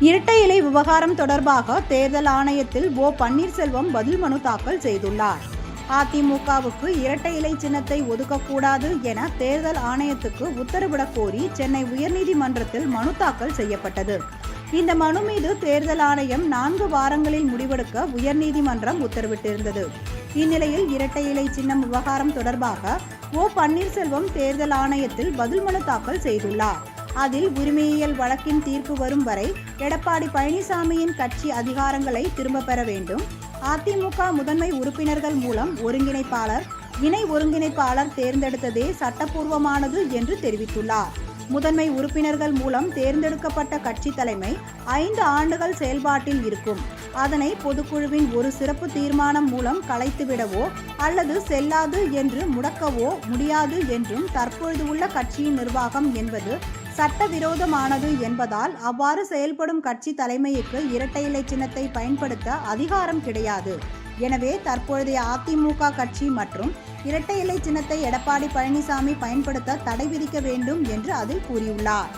இரட்டை இலை விவகாரம் தொடர்பாக தேர்தல் ஆணையத்தில் ஓ பன்னீர்செல்வம் பதில் மனு தாக்கல் செய்துள்ளார். அதிமுகவுக்கு இரட்டை இலை சின்னத்தை ஒதுக்கக்கூடாது என தேர்தல் ஆணையத்துக்கு உத்தரவிடக் கோரி சென்னை உயர்நீதிமன்றத்தில் மனு தாக்கல் செய்யப்பட்டது. இந்த மனு மீது தேர்தல் ஆணையம் நான்கு வாரங்களில் முடிவெடுக்க உயர்நீதிமன்றம் உத்தரவிட்டிருந்தது. இந்நிலையில் இரட்டை இலை சின்னம் விவகாரம் தொடர்பாக ஓ பன்னீர்செல்வம் தேர்தல் ஆணையத்தில் பதில் மனு தாக்கல் செய்துள்ளார். அதில் உரிமையியல் வழக்கின் தீர்ப்பு வரும் வரை எடப்பாடி பழனிசாமியின் கட்சி அதிகாரங்களை திரும்ப பெற வேண்டும். அதிமுக முதன்மை உறுப்பினர்கள் மூலம் ஒருங்கிணைப்பாளர் இணை ஒருங்கிணைப்பாளர் தேர்ந்தெடுத்ததே சட்டப்பூர்வமானது என்று தெரிவித்துள்ளார். முதன்மை உறுப்பினர்கள் மூலம் தேர்ந்தெடுக்கப்பட்ட கட்சி தலைமை ஐந்து ஆண்டுகள் செயல்பாட்டில் இருக்கும். அதனை பொதுக்குழுவின் ஒரு சிறப்பு தீர்மானம் மூலம் கலைத்துவிடவோ அல்லது செல்லாது என்று முடக்கவோ முடியாது என்றும் தற்பொழுது உள்ள கட்சியின் நிர்வாகம் என்பது சட்டவிரோதமானது என்பதால் அவ்வாறு செயல்படும் கட்சி தலைமைக்கு இரட்டை இலை சின்னத்தை பயன்படுத்த அதிகாரம் கிடையாது. எனவே தற்பொழுதைய அதிமுக கட்சி மற்றும் இரட்டை இலை சின்னத்தை எடப்பாடி பழனிசாமி பயன்படுத்த தடை விதிக்க வேண்டும் என்று அதில் கூறியுள்ளார்.